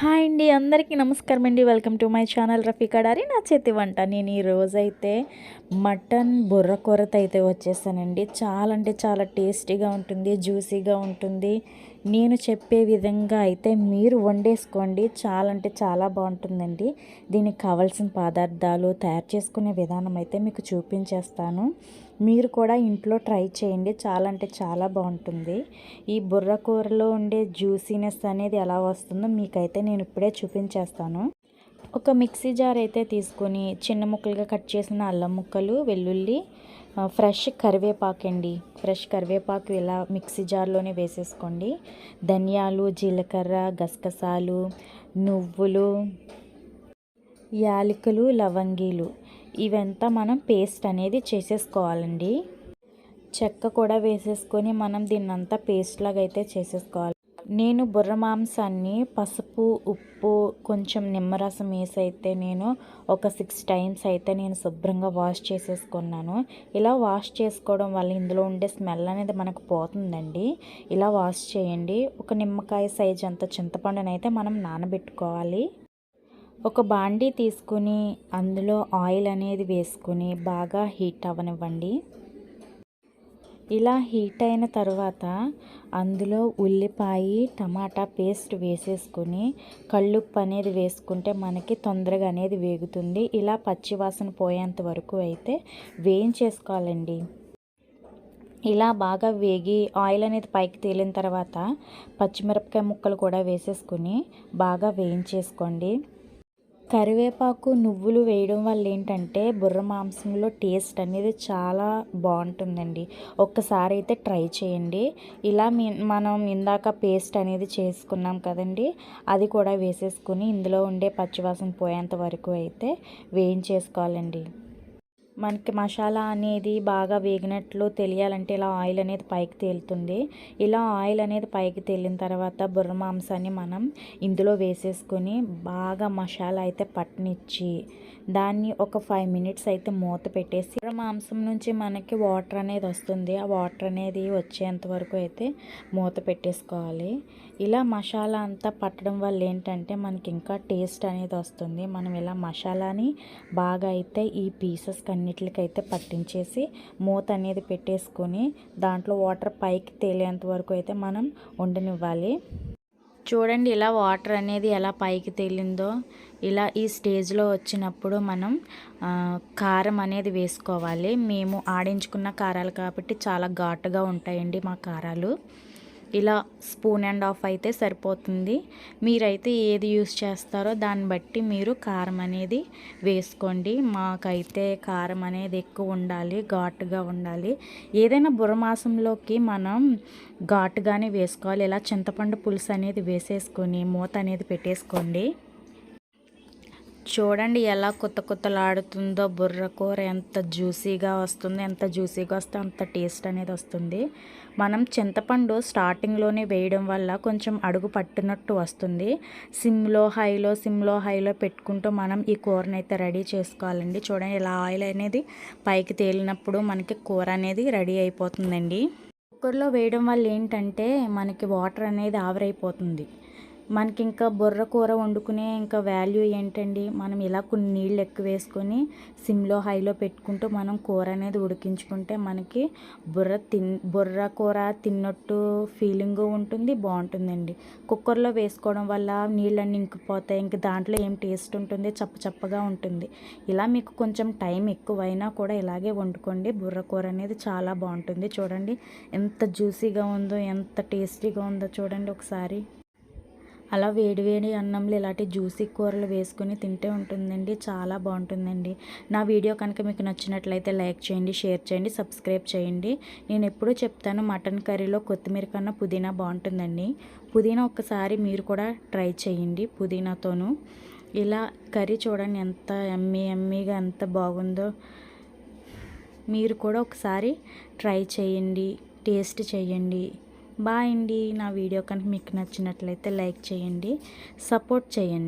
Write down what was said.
Hi అండి అందరికీ నమస్కారం అండి. Welcome to my channel Rafeeka Dari. నా చేతి వంట. నేను ఈ రోజైతే మటన్ బుర్ర కొరత అయితే వచ్చేసానండి. చాలా అంటే చాలా టేస్టీగా ఉంటుంది జ్యూసీగా ఉంటుంది. నేను చెప్పే విధంగా అయితే మీరు వండేసుకోండి. చాలా అంటే చాలా బాగుంటుందండి. దీనికి కావాల్సిన పదార్థాలు తయారు చేసుకునే విధానం అయితే మీకు చూపించేస్తాను. మీరు కూడా ఇంట్లో ట్రై చేయండి. చాలా అంటే చాలా బాగుంటుంది. ఈ బుర్ర కూరలో ఉండే జ్యూసీనెస్ అనేది ఎలా వస్తుందో మీకైతే నేను ఇప్పుడే చూపించేస్తాను. ఒక మిక్సీ జార్ అయితే తీసుకొని చిన్న ముక్కలుగా కట్ చేసిన అల్లం ముక్కలు వెల్లుల్లి ఫ్రెష్ కరివేపాకు అండి. ఫ్రెష్ కరివేపాకు ఇలా మిక్సీ జార్లోనే వేసేసుకోండి. ధనియాలు జీలకర్ర గసగసాలు నువ్వులు యాలకులు లవంగీలు. ఇవంతా మనం పేస్ట్ అనేది చేసేసుకోవాలండి. చెక్క కూడా వేసేసుకొని మనం దీన్నంతా పేస్ట్ లాగా అయితే చేసేసుకోవాలి. నేను బుర్ర మాంసాన్ని పసుపు ఉప్పు కొంచెం నిమ్మరసం వేసి అయితే నేను ఒక సిక్స్ టైమ్స్ అయితే నేను శుభ్రంగా వాష్ చేసేసుకున్నాను. ఇలా వాష్ చేసుకోవడం వల్ల ఇందులో ఉండే స్మెల్ అనేది మనకు పోతుందండి. ఇలా వాష్ చేయండి. ఒక నిమ్మకాయ సైజ్ అంత చింతపండునైతే మనం నానబెట్టుకోవాలి. ఒక బాండీ తీసుకుని అందులో ఆయిల్ అనేది వేసుకుని బాగా హీట్ అవ్వనివ్వండి. ఇలా హీట్ అయిన తర్వాత అందులో ఉల్లిపాయ టమాటా పేస్ట్ వేసేసుకుని కళ్ళుప్పు అనేది వేసుకుంటే మనకి తొందరగా అనేది వేగుతుంది. ఇలా పచ్చివాసన పోయేంత వరకు అయితే వేయించేసుకోవాలండి. ఇలా బాగా వేగి ఆయిల్ అనేది పైకి తేలిన తర్వాత పచ్చిమిరపకాయ ముక్కలు కూడా వేసేసుకుని బాగా వేయించేసుకోండి. కరివేపాకు నువ్వులు వేయడం వల్ల ఏంటంటే బుర్ర మాంసంలో టేస్ట్ అనేది చాలా బాగుంటుందండి. ఒక్కసారి అయితే ట్రై చేయండి. ఇలా మనం ఇందాక పేస్ట్ అనేది చేసుకున్నాం కదండి అది కూడా వేసేసుకుని ఇందులో ఉండే పచ్చివాసన పోయేంత వరకు అయితే వేయించేసుకోవాలండి. మనకి మసాలా అనేది బాగా వేగినట్లు తెలియాలంటే ఇలా ఆయిల్ అనేది పైకి తేలుతుంది. ఇలా ఆయిల్ అనేది పైకి తేలిన తర్వాత బుర్ర మాంసాన్ని మనం ఇందులో వేసేసుకొని బాగా మసాలా అయితే పట్టనిచ్చి దాన్ని ఒక ఫైవ్ మినిట్స్ అయితే మూత పెట్టేసి బుర్ర మాంసం నుంచి మనకి వాటర్ అనేది వస్తుంది. ఆ వాటర్ అనేది వచ్చేంత వరకు అయితే మూత పెట్టేసుకోవాలి. ఇలా మసాలా అంతా పట్టడం వల్ల ఏంటంటే మనకి ఇంకా టేస్ట్ అనేది వస్తుంది. మనం ఇలా మసాలాని బాగా అయితే ఈ పీసెస్ అన్నిటికైతే పట్టించేసి మూత అనేది పెట్టేసుకొని దాంట్లో వాటర్ పైకి తేలేంత వరకు అయితే మనం ఉండనివ్వాలి. చూడండి ఇలా వాటర్ అనేది ఎలా పైకి తేలిందో ఇలా ఈ స్టేజ్లో వచ్చినప్పుడు మనం కారం అనేది వేసుకోవాలి. మేము ఆడించుకున్న కారాలు కాబట్టి చాలా ఘాటుగా ఉంటాయండి మా కారాలు. ఇలా స్పూన్ అండ్ హాఫ్ అయితే సరిపోతుంది. మీరైతే ఏది యూస్ చేస్తారో దాన్ని బట్టి మీరు కారం అనేది వేసుకోండి. మాకైతే కారం అనేది ఎక్కువ ఉండాలి ఘాటుగా ఉండాలి. ఏదైనా బుర్రమాసంలోకి మనం ఘాటుగానే వేసుకోవాలి. ఇలా చింతపండు పులుసు అనేది వేసేసుకొని మూత అనేది పెట్టేసుకోండి. చూడండి ఎలా కొత్త కొత్తలాడుతుందో బుర్ర కూర ఎంత జ్యూసీగా వస్తుంది ఎంత జ్యూసీగా వస్తే అంత టేస్ట్ అనేది వస్తుంది. మనం చింతపండు స్టార్టింగ్లోనే వేయడం వల్ల కొంచెం అడుగు పట్టినట్టు వస్తుంది. సిమ్లో హైలో సిమ్లో హైలో పెట్టుకుంటూ మనం ఈ కూరని అయితే రెడీ చేసుకోవాలండి. చూడండి ఇలా ఆయిల్ అనేది పైకి తేలినప్పుడు మనకి కూర అనేది రెడీ అయిపోతుందండి. కుక్కర్లో వేయడం వల్ల ఏంటంటే మనకి వాటర్ అనేది ఆవిరైపోతుంది. మనకి ఇంకా బుర్ర కూర వండుకునే ఇంకా వాల్యూ ఏంటండి? మనం ఇలా కొన్ని నీళ్ళు ఎక్కువ వేసుకొని సిమ్లో హైలో పెట్టుకుంటూ మనం కూర అనేది ఉడికించుకుంటే మనకి బుర్ర తిన్ బుర్ర కూర తిన్నట్టు ఫీలింగ్ ఉంటుంది బాగుంటుందండి. కుక్కర్లో వేసుకోవడం వల్ల నీళ్ళన్నీ ఇంకిపోతాయి ఇంక దాంట్లో ఏం టేస్ట్ ఉంటుంది చప్ప చప్పగా ఉంటుంది. ఇలా మీకు కొంచెం టైం ఎక్కువైనా కూడా ఇలాగే వండుకోండి బుర్ర కూర అనేది చాలా బాగుంటుంది. చూడండి ఎంత జ్యూసీగా ఉందో ఎంత టేస్టీగా ఉందో చూడండి ఒకసారి. అలా వేడివేడి అన్నంలో ఇలాంటి జ్యూసీ కూరలు వేసుకుని తింటే ఉంటుందండి చాలా బాగుంటుందండి. నా వీడియో కనుక మీకు నచ్చినట్లయితే లైక్ చేయండి షేర్ చేయండి సబ్స్క్రైబ్ చేయండి. నేను ఎప్పుడూ చెప్తాను మటన్ కర్రీలో కొత్తిమీర కన్నా పుదీనా బాగుంటుందండి. పుదీనా ఒక్కసారి మీరు కూడా ట్రై చేయండి పుదీనాతోనూ. ఇలా కర్రీ చూడండి ఎంత ఎమ్మీ ఎమ్మీగా ఎంత బాగుందో. మీరు కూడా ఒకసారి ట్రై చేయండి టేస్ట్ చేయండి. బాయ్ అండి. నా వీడియో కనుక మీకు నచ్చినట్లయితే లైక్ చేయండి. సపోర్ట్ చేయండి.